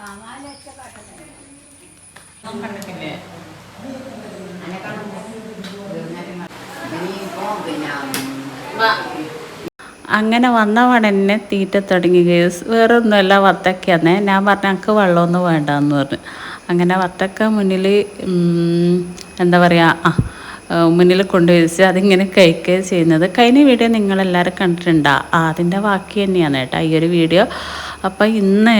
അങ്ങനെ വന്ന വടന്നെ തീറ്റ തുടങ്ങി കേസ് വേറെ ഒന്നുമല്ല ഞാൻ പറഞ്ഞ എനിക്ക് വെള്ളമൊന്നും വേണ്ടെന്ന് പറഞ്ഞു. അങ്ങനെ വത്തക്ക മുന്നിൽ എന്താ പറയുക മുന്നിൽ കൊണ്ടുവച്ച് അതിങ്ങനെ കഴിക്കുക ചെയ്യുന്നത്. കഴിഞ്ഞ വീഡിയോ നിങ്ങളെല്ലാവരും കണ്ടിട്ടുണ്ടോ? അതിന്റെ ബാക്കി തന്നെയാണ് കേട്ടോ ഈ ഒരു വീഡിയോ. അപ്പം ഇന്ന്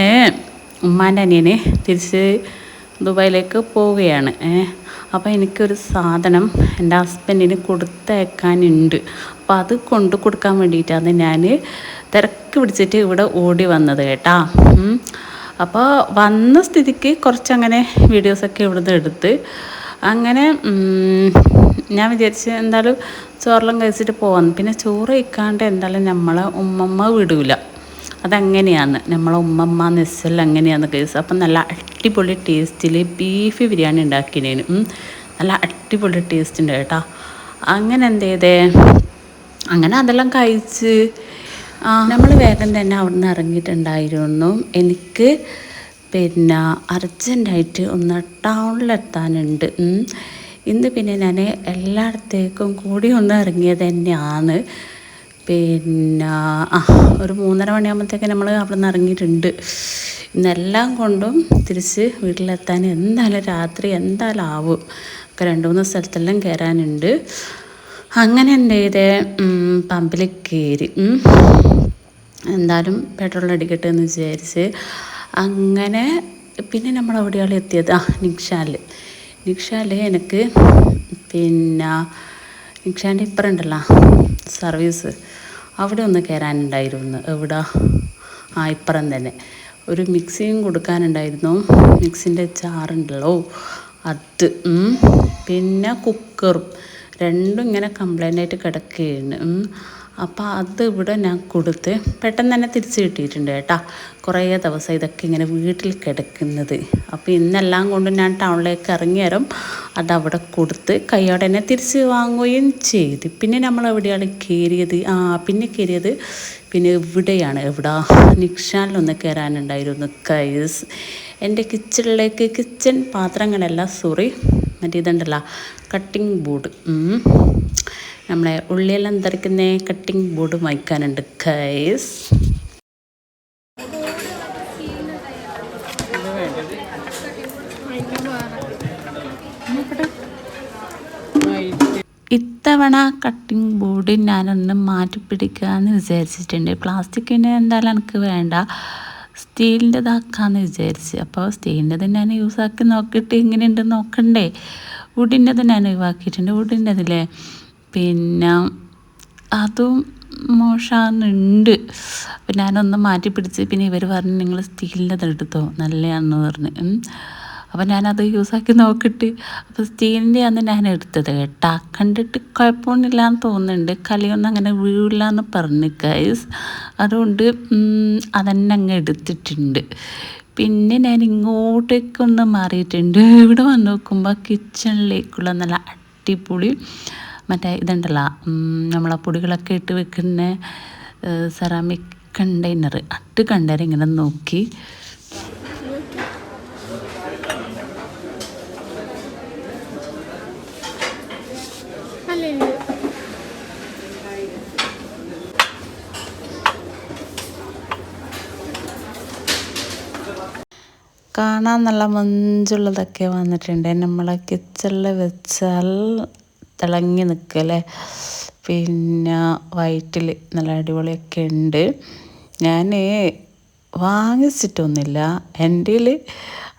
ഉമ്മാന്റെ അനിയന് തിരിച്ച് ദുബായിലേക്ക് പോവുകയാണ്. അപ്പോൾ എനിക്കൊരു സാധനം എന്റെ ഹസ്ബൻഡിന് കൊടുത്തേക്കാനുണ്ട് അപ്പോൾ അത് കൊണ്ടു കൊടുക്കാൻ വേണ്ടിയിട്ടാണ് ഞാൻ തിരക്ക് പിടിച്ചിട്ട് ഇവിടെ ഓടി വന്നത് കേട്ടാ. അപ്പോൾ വന്ന സ്ഥിതിക്ക് കുറച്ചങ്ങനെ വീഡിയോസൊക്കെ ഇവിടുന്ന് എടുത്ത് അങ്ങനെ ഞാൻ വിചാരിച്ച് എന്തായാലും ചോറെല്ലാം കഴിച്ചിട്ട് പോവാന്ന്. പിന്നെ ചോറ് കഴിക്കാണ്ട് എന്തായാലും നമ്മളെ ഉമ്മമ്മ വിടൂല. അതങ്ങനെയാണ്. നമ്മളെ ഉമ്മമ്മ നെസ്സെല്ലാം അങ്ങനെയാണ് കേസ് അപ്പം നല്ല അടിപൊളി ടേസ്റ്റിൽ ബീഫ് ബിരിയാണി ഉണ്ടാക്കിയതിന് നല്ല അടിപൊളി ടേസ്റ്റ് ഉണ്ട് കേട്ടോ. അങ്ങനെ എന്ത് ചെയ്തേ? അങ്ങനെ അതെല്ലാം കഴിച്ച് നമ്മൾ വേഗം തന്നെ അവിടുന്ന് ഇറങ്ങിയിട്ടുണ്ടായിരുന്നു. എനിക്ക് പിന്നെ അർജന്റായിട്ട് ഒന്ന് ടൗണിലെത്താനുണ്ട്. ഇന്ന് പിന്നെ ഞാൻ എല്ലായിടത്തേക്കും കൂടി ഒന്ന് ഇറങ്ങിയത് തന്നെയാണ്. പിന്നെ ആ ഒരു മൂന്നര മണിയാകുമ്പോഴത്തേക്ക് നമ്മൾ അവിടെ നിന്ന് ഇറങ്ങിയിട്ടുണ്ട്. ഇന്നെല്ലാം കൊണ്ടും തിരിച്ച് വീട്ടിലെത്താൻ എന്തായാലും രാത്രി എന്തായാലും ആവും. ഒക്കെ രണ്ട് മൂന്ന് സ്ഥലത്തെല്ലാം കയറാനുണ്ട്. അങ്ങനെ എന്റെ ഇത് പമ്പിൽ കയറി. എന്തായാലും പെട്രോൾ അടിക്കട്ടെ എന്ന് വിചാരിച്ച് അങ്ങനെ പിന്നെ നമ്മൾ എവിടെയാണ് എത്തിയത്. ആ നിക്ഷാൽ നിക്ഷാൽ എനിക്ക് പിന്നെ നിക്ഷാന്റെ ഇപ്പുറം ഉണ്ടല്ലോ. സർവീസ് അവിടെ ഒന്ന് കയറാനുണ്ടായിരുന്നു എവിടെ? ആ ഇപ്പുറം തന്നെ. ഒരു മിക്സിയും കൊടുക്കാനുണ്ടായിരുന്നു. മിക്സിന്റെ ചാറുണ്ടല്ലോ. അത് പിന്നെ കുക്കറും. രണ്ടും ഇങ്ങനെ കംപ്ലൈന്റ് ആയിട്ട് കിടക്കുകയാണ്. അപ്പോൾ അത് ഇവിടെ ഞാൻ കൊടുത്ത് പെട്ടെന്ന് തന്നെ തിരിച്ച് കിട്ടിയിട്ടുണ്ട് കേട്ടാ. കുറേ ദിവസം ഇതൊക്കെ ഇങ്ങനെ വീട്ടിൽ കിടക്കുന്നത്. അപ്പോൾ ഇന്നെല്ലാം കൊണ്ട് ഞാൻ ടൗണിലേക്ക് ഇറങ്ങിയേരം അത് അവിടെ കൊടുത്ത് കൈയോടെ തന്നെ തിരിച്ച് വാങ്ങുകയും ചെയ്തു. പിന്നെ നമ്മൾ എവിടെയാണ് കയറിയത്? ആ പിന്നെ കയറിയത് പിന്നെ എവിടെയാണ് എവിടെ? നിക്ഷാനിലൊന്ന് കയറാനുണ്ടായിരുന്നു. കൈസ് എന്റെ കിച്ചണിലേക്ക് കിച്ചൺ പാത്രങ്ങളെല്ലാം സോറി മറ്റേ ഇതുണ്ടല്ലോ കട്ടിംഗ് ബോർഡ് നമ്മളെ ഉള്ളിയെല്ലാം തെറിക്കുന്ന കട്ടിംഗ് ബോർഡ് വായിക്കാനുണ്ട് കൈസ് ഇത്തവണ കട്ടിംഗ് ബോർഡ് ഞാനൊന്ന് മാറ്റി പിടിക്കാമെന്ന് വിചാരിച്ചിട്ടുണ്ട് പ്ലാസ്റ്റിക്കിന് എന്തായാലും എനിക്ക് വേണ്ട. സ്റ്റീലിന്റെതാക്കാമെന്ന് വിചാരിച്ച്. അപ്പോൾ സ്റ്റീലിന്റെത് ഞാൻ യൂസാക്കി നോക്കിയിട്ട് എങ്ങനെയുണ്ട് നോക്കണ്ടേ. വുഡിന്റെത് ഞാൻ ഒഴിവാക്കിയിട്ടുണ്ട്. വുഡിന്റെതില്ലേ പിന്നെ അതും മോശമാകുന്നുണ്ട് അപ്പം ഞാനൊന്ന് മാറ്റി പിടിച്ച് പിന്നെ ഇവർ പറഞ്ഞു നിങ്ങൾ സ്റ്റീലിന്റെത് എടുത്തോ. നല്ലതാണെന്ന് പറഞ്ഞ്. അപ്പം ഞാനത് യൂസാക്കി നോക്കിയിട്ട് അപ്പോൾ സ്റ്റീലിന്റെ ആണ് ഞാൻ എടുത്തത് കേട്ടാ. കണ്ടിട്ട് കുഴപ്പമൊന്നുമില്ല എന്ന് തോന്നുന്നുണ്ട്. കലിയൊന്നും അങ്ങനെ വീഴില്ല എന്ന് പറഞ്ഞു കൈസ് അതുകൊണ്ട് അതന്നെ അങ്ങ് എടുത്തിട്ടുണ്ട്. പിന്നെ ഞാൻ ഇങ്ങോട്ടേക്കൊന്ന് മാറിയിട്ടുണ്ട്. ഇവിടെ വന്ന് നോക്കുമ്പോൾ കിച്ചണിലേക്കുള്ള നല്ല അടിപൊളി മറ്റേ ഇതുണ്ടല്ലോ നമ്മളെ പൊടികളൊക്കെ ഇട്ട് വെക്കുന്ന സെറാമിക് കണ്ടെയ്നർ അട്ട് കണ്ടെയ്നർ ഇങ്ങനെ നോക്കി. കാണാൻ നല്ല മഞ്ചുള്ളതൊക്കെ വന്നിട്ടുണ്ട്. നമ്മളെ കിച്ചണിൽ വെച്ചാൽ തിളങ്ങി നിൽക്കല്ലേ പിന്നെ വയറ്റിൽ നല്ല അടിപൊളിയൊക്കെ ഉണ്ട്. ഞാൻ വാങ്ങിച്ചിട്ടൊന്നുമില്ല. എന്റെ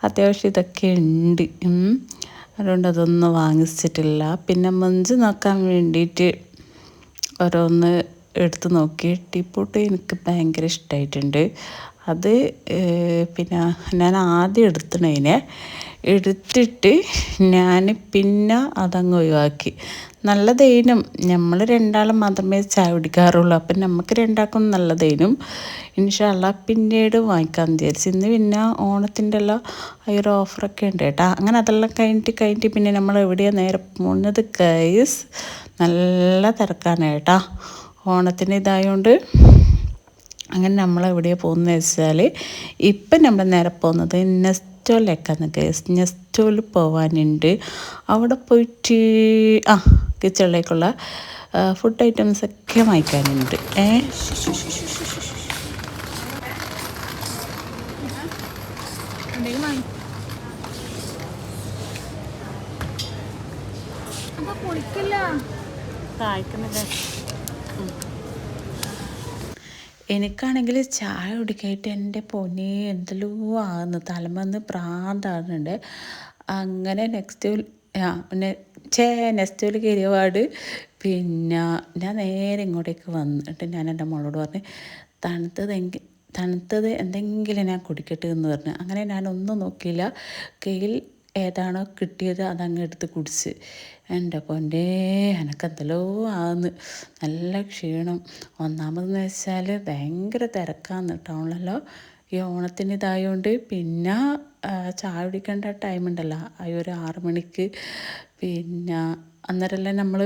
അത്യാവശ്യം ഇതൊക്കെ ഉണ്ട്. അതുകൊണ്ട് അതൊന്നും വാങ്ങിച്ചിട്ടില്ല. പിന്നെ മഞ്ച് നോക്കാൻ വേണ്ടിയിട്ട് ഓരോന്ന് എടുത്ത് നോക്കി ടീപ്പോട്ട് എനിക്ക് ഭയങ്കര ഇഷ്ടമായിട്ടുണ്ട്. അത് പിന്നെ ഞാൻ ആദ്യം എടുത്തണതിന് എടുത്തിട്ട് ഞാൻ പിന്നെ അതങ്ങ് ഒഴിവാക്കി. നല്ലതേനും നമ്മൾ രണ്ടാളും മാത്രമേ ചായ കുടിക്കാറുള്ളൂ. അപ്പം നമുക്ക് രണ്ടാൾക്കും നല്ലതേനും ഇൻഷാല്ല പിന്നീട് വാങ്ങിക്കാൻ വിചാരിച്ചു. ഇന്ന് പിന്നെ ഓണത്തിന്റെ എല്ലാം ആ ഒരു ഓഫറൊക്കെ ഉണ്ട് കേട്ടോ. അങ്ങനെ അതെല്ലാം കഴിഞ്ഞിട്ട് കഴിഞ്ഞിട്ട് പിന്നെ നമ്മൾ എവിടെയാണ് നേരെ പോകുന്നത് കൈസ് നല്ല തിരക്കാണ് കേട്ടോ. ഓണത്തിന് ഇതായതുകൊണ്ട് അങ്ങനെ നമ്മൾ എവിടെയാണ് പോകുന്നത് വെച്ചാൽ ഇപ്പം നമ്മൾ നേരെ പോകുന്നത് നെസ്റ്റോലേക്കാന്ന് കേസ് നെസ്റ്റോയിൽ പോവാനുണ്ട്. അവിടെ പോയിട്ട് ആ കിച്ചണിലേക്കുള്ള ഫുഡ് ഐറ്റംസ് ഒക്കെ വാങ്ങിക്കാനുണ്ട്. ഏ? എനിക്കാണെങ്കിൽ ചായ കുടിക്കായിട്ട് എന്റെ പൊന്നെ എന്തെല്ലോ ആകുന്നു. തലമന്ന് പ്രാന്താകുന്നുണ്ട്. അങ്ങനെ നെക്സ്റ്റ് ആ പിന്നെ ചേ നെക്സ്റ്റ് കയറിയ കയറിയപാട് പിന്നെ ഞാൻ നേരെ ഇങ്ങോട്ടേക്ക് വന്നിട്ട് ഞാൻ എന്റെ മോളോട് പറഞ്ഞ് തണുത്തത് എങ്കിൽ തണുത്തത് എന്തെങ്കിലും ഞാൻ കുടിക്കട്ടെ എന്ന് പറഞ്ഞു. അങ്ങനെ ഞാനൊന്നും നോക്കിയില്ല. കയ്യിൽ ഏതാണോ കിട്ടിയത് അതങ്ങ് എടുത്ത് കുടിച്ച്. എന്റെ പൊന്റെ എനക്കെന്തല്ലോ ആന്ന്. നല്ല ക്ഷീണം. ഒന്നാമതെന്ന് വെച്ചാൽ ഭയങ്കര തിരക്കാന്ന് ടൗണിലല്ലോ ഈ ഓണത്തിന് ഇതായതുകൊണ്ട് പിന്നെ ചായ കുടിക്കേണ്ട ടൈം ഉണ്ടല്ലോ. ആ ഒരു ആറ് മണിക്ക് പിന്നെ അന്നേരമല്ലേ നമ്മൾ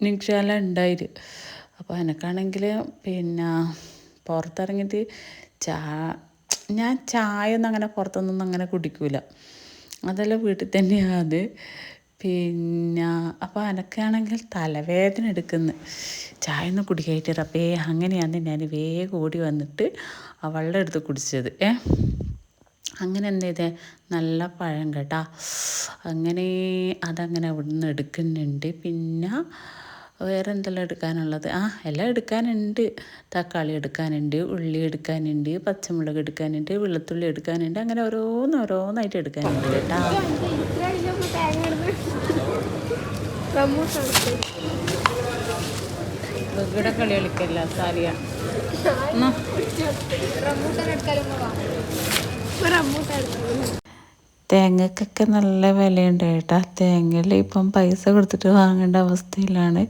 നിക്ഷാല ഉണ്ടായി അപ്പോൾ എനക്കാണെങ്കിൽ പിന്നെ പുറത്തിറങ്ങിയിട്ട് ചാ ഞാൻ ചായ ഒന്നും അങ്ങനെ പുറത്തൊന്നും അങ്ങനെ കുടിക്കൂല. അതെല്ലാം വീട്ടിൽ തന്നെയാണ് പിന്നെ അപ്പോൾ എനക്കാണെങ്കിൽ തലവേദന എടുക്കുന്നു. ചായ ഒന്ന് കുടിക്കായിട്ട് അപ്പേ അങ്ങനെയാണ് ഞാൻ വേഗം ഓടി വന്നിട്ട് ആ വെള്ളം എടുത്ത് കുടിച്ചത്. ഏ? അങ്ങനെ എന്ത് ചെയ്തേ? നല്ല പഴം കേട്ടാ. അങ്ങനെ അതങ്ങനെ അവിടെ നിന്ന് എടുക്കുന്നുണ്ട്. പിന്നെ വേറെ എന്തെല്ലാം എടുക്കാനുള്ളത്? ആ എല്ലാം എടുക്കാനുണ്ട്. തക്കാളി എടുക്കാനുണ്ട് ഉള്ളി എടുക്കാനുണ്ട് പച്ചമുളക് എടുക്കാനുണ്ട് വെളുത്തുള്ളി എടുക്കാനുണ്ട്. അങ്ങനെ ഓരോന്ന് ഓരോന്നായിട്ട് എടുക്കാനുണ്ട് കേട്ടാ. ഇവിടെ കളി കളിക്കല്ല സാരിയ. തേങ്ങക്കൊക്കെ നല്ല വിലയുണ്ട് കേട്ടാ തേങ്ങയിൽ ഇപ്പം പൈസ കൊടുത്തിട്ട് വാങ്ങേണ്ട അവസ്ഥയിലാണ്.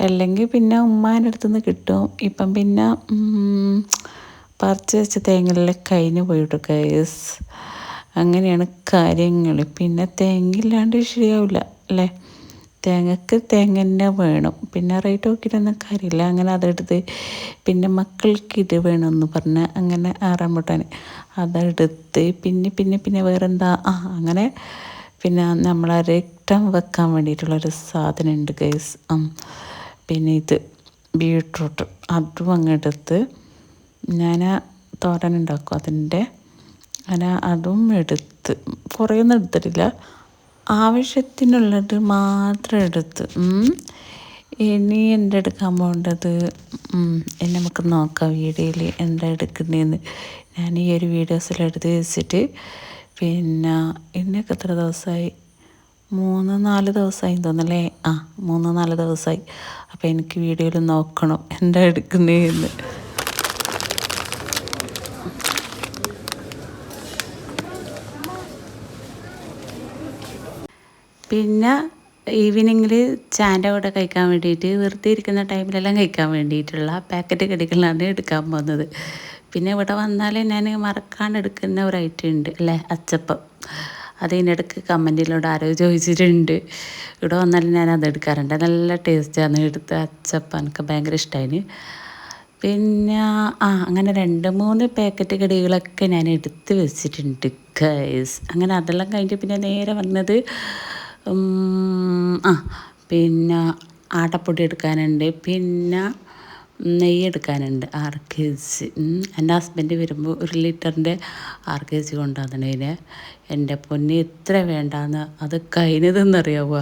അല്ലെങ്കിൽ പിന്നെ ഉമ്മാന്റെ അടുത്ത് നിന്ന് കിട്ടും. ഇപ്പം പിന്നെ പറിച്ച് വെച്ച തേങ്ങയെല്ലാം കഴിഞ്ഞ് പോയിട്ട് കൈസ് അങ്ങനെയാണ് കാര്യങ്ങൾ പിന്നെ തേങ്ങയില്ലാണ്ട് ശരിയാവില്ല അല്ലേ? തേങ്ങക്ക് തേങ്ങ തന്നെ വേണം. പിന്നെ റേറ്റ് നോക്കിയിട്ടൊന്നും കാര്യമില്ല. അങ്ങനെ അതെടുത്ത് പിന്നെ മക്കൾക്ക് ഇത് വേണമെന്ന് പറഞ്ഞ് അങ്ങനെ ആറാമ്പൂട്ടാൻ അതെടുത്ത് പിന്നെ പിന്നെ പിന്നെ വേറെന്താ? ആ അങ്ങനെ പിന്നെ നമ്മൾ രക്തം വെക്കാൻ വേണ്ടിയിട്ടുള്ളൊരു സാധനം ഉണ്ട് ഗൈസ് പിന്നെ ഇത് ബീട്രൂട്ട്. അതും അങ്ങെടുത്ത് ഞാൻ തോരൻ ഉണ്ടാക്കും അതിന്റെ. അങ്ങനെ അതും എടുത്ത്. കുറേയൊന്നും എടുത്തിട്ടില്ല. ആവശ്യത്തിനുള്ളത് മാത്രം എടുത്ത് ഇനി എന്റെ എടുക്കാൻ പോകേണ്ടത് നമുക്ക് നോക്കാം വീഡിയോയിൽ എന്താ എടുക്കുന്നതെന്ന് ഞാൻ ഈ ഒരു വീഡിയോസിൽ എടുത്ത് വെച്ചിട്ട് പിന്നെ ഇന്നൊക്കെ എത്ര ദിവസമായി? മൂന്ന് നാല് ദിവസമായി തോന്നല്ലേ ആ മൂന്ന് നാല് ദിവസമായി. അപ്പോൾ എനിക്ക് വീഡിയോയിൽ നോക്കണം എന്താ എടുക്കുന്നതെന്ന് പിന്നെ ഈവനിങ്ങിൽ ചാന്റെ കൂടെ കഴിക്കാൻ വേണ്ടിയിട്ട് വെറുതെ ഇരിക്കുന്ന ടൈമിലെല്ലാം കഴിക്കാൻ വേണ്ടിയിട്ടുള്ള പാക്കറ്റ് കടികളാണ് എടുക്കാൻ പോകുന്നത്. പിന്നെ ഇവിടെ വന്നാൽ ഞാൻ മറക്കാൻ എടുക്കുന്ന ഒരു ഐറ്റം ഉണ്ട് അല്ലേ? അച്ചപ്പം. അതിനിടക്ക് കമന്റിലൂടെ ആരോ ചോദിച്ചിട്ടുണ്ട്. ഇവിടെ വന്നാലും ഞാൻ അത് എടുക്കാറുണ്ട്. നല്ല ടേസ്റ്റാണ് എടുത്ത് അച്ചപ്പം. എനിക്ക് ഭയങ്കര ഇഷ്ടമായി പിന്നെ ആ അങ്ങനെ രണ്ട് മൂന്ന് പാക്കറ്റ് കടികളൊക്കെ ഞാൻ എടുത്ത് വെച്ചിട്ടുണ്ട് ഗൈസ് അങ്ങനെ അതെല്ലാം കഴിഞ്ഞ് പിന്നെ നേരെ വന്നത് ആ പിന്നെ ആട്ടപ്പൊടി എടുക്കാനുണ്ട്. പിന്നെ നെയ്യ് എടുക്കാനുണ്ട്. ആറ് കെ ജി എന്റെ ഹസ്ബൻഡ് വരുമ്പോൾ ഒരു ലിറ്ററിന്റെ ആറ് കെ ജി കൊണ്ടുവന്നതിന് എന്റെ പൊന്നി എത്ര വേണ്ടാന്ന് അത് കഴിഞ്ഞതെന്നറിയാവുക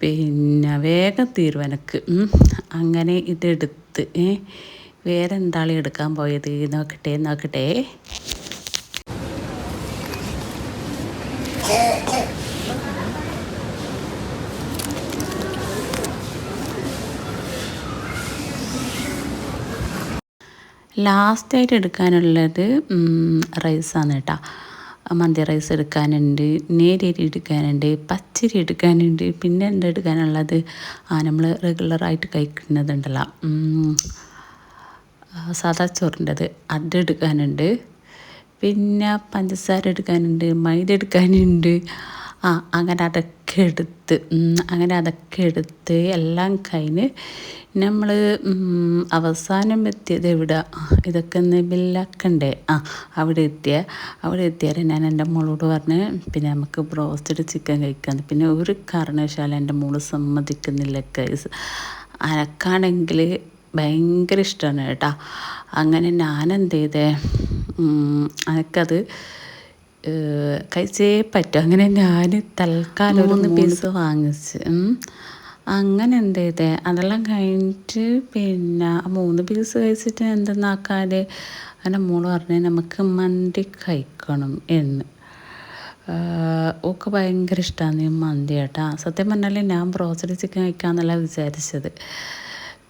പിന്നെ വേഗം തീരും എനിക്ക്. അങ്ങനെ ഇതെടുത്ത് വേറെ എന്താളി എടുക്കാൻ പോയത്? നോക്കട്ടെ നോക്കട്ടെ. ലാസ്റ്റായിട്ട് എടുക്കാനുള്ളത് റൈസാണ് കേട്ടോ. മന്തി റൈസ് എടുക്കാനുണ്ട് നേരിയരി എടുക്കാനുണ്ട് പച്ചരി എടുക്കാനുണ്ട് പിന്നെ എന്താ എടുക്കാനുള്ളത്? ആ നമ്മൾ റെഗുലറായിട്ട് കഴിക്കുന്നതുണ്ടല്ലോ. സാദാ ചോറിന്റെത് അത് എടുക്കാനുണ്ട്. പിന്നെ പഞ്ചസാര എടുക്കാനുണ്ട് മൈദ എടുക്കാനുണ്ട്. ആ അങ്ങനെ അതൊക്കെ എടുത്ത് അങ്ങനെ അതൊക്കെ എടുത്ത് എല്ലാം കഴിഞ്ഞ് നമ്മൾ അവസാനം എത്തിയത് എവിടെ? ഇതൊക്കെ ഒന്ന് ബില്ലാക്കണ്ടേ? ആ അവിടെ എത്തിയ അവിടെ എത്തിയാൽ ഞാൻ എന്റെ മോളോട് പറഞ്ഞ് പിന്നെ നമുക്ക് ബ്രോസ്റ്റഡ് ചിക്കൻ കഴിക്കാന്ന്. പിന്നെ ഒരു കാരണവശാലും എന്റെ മോൾ സമ്മതിക്കുന്നില്ല കൈസ്. അനക്കാണെങ്കിൽ ഭയങ്കര ഇഷ്ടമാണ് കേട്ടോ. അങ്ങനെ ഞാൻ എന്ത് ചെയ്തേ എനിക്കത് കഴിച്ചേ പറ്റും. അങ്ങനെ ഞാൻ തൽക്കാലം ഒരു മൂന്ന് പീസ് വാങ്ങിച്ച്. അങ്ങനെ എന്ത് ചെയ്തേ അതെല്ലാം കഴിഞ്ഞിട്ട് പിന്നെ മൂന്ന് പീസ് കഴിച്ചിട്ട് എന്തെന്നാക്കാൽ അങ്ങനെ മോൾ പറഞ്ഞ് നമുക്ക് മന്തി കഴിക്കണം എന്ന്. ഒക്കെ ഭയങ്കര ഇഷ്ടമാണ് ഈ മന്തി കേട്ടാ. സത്യം പറഞ്ഞാൽ ഞാൻ ബ്രോസറി ചിക്കൻ കഴിക്കാമെന്നല്ല വിചാരിച്ചത്.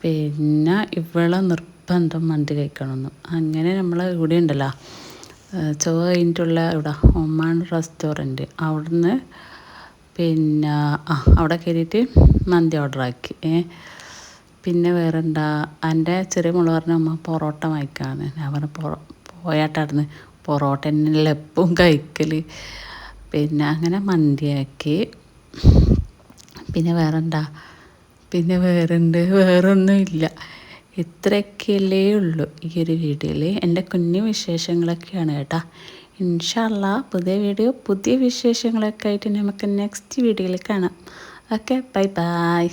പിന്നെ ഇവളെ നിർബന്ധം മന്തി കഴിക്കണമെന്ന് അങ്ങനെ നമ്മൾ ഇവിടെ ഉണ്ടല്ലോ ചൊവ്വ കഴിഞ്ഞിട്ടുള്ള ഇവിടെ ഒമാൻ റെസ്റ്റോറന്റ്. അവിടുന്ന് പിന്നെ ആ അവിടെ കയറിയിട്ട് മന്തി ഓർഡറാക്കി ഏ പിന്നെ വേറെ എന്താ എന്റെ ചെറിയ മോൾ പറഞ്ഞ അമ്മ പൊറോട്ട വാങ്ങിക്കാന്ന്. ഞാൻ പറഞ്ഞു പൊറോ പോയാട്ടായിരുന്നു. പൊറോട്ട തന്നെയല്ല എപ്പോഴും കഴിക്കൽ പിന്നെ അങ്ങനെ മന്തിയാക്കി. പിന്നെ വേറെന്താ? പിന്നെ വേറെ ഉണ്ട് വേറൊന്നും ഇല്ല ഇത്രയൊക്കെയല്ലേ ഉള്ളൂ ഈ ഒരു വീഡിയോയിൽ എന്റെ കുഞ്ഞു വിശേഷങ്ങളൊക്കെയാണ് കേട്ടോ. ഇൻഷല്ല പുതിയ വീഡിയോ പുതിയ വിശേഷങ്ങളൊക്കെ ആയിട്ട് നമുക്ക് നെക്സ്റ്റ് വീഡിയോയിൽ കാണാം. Okay bye bye.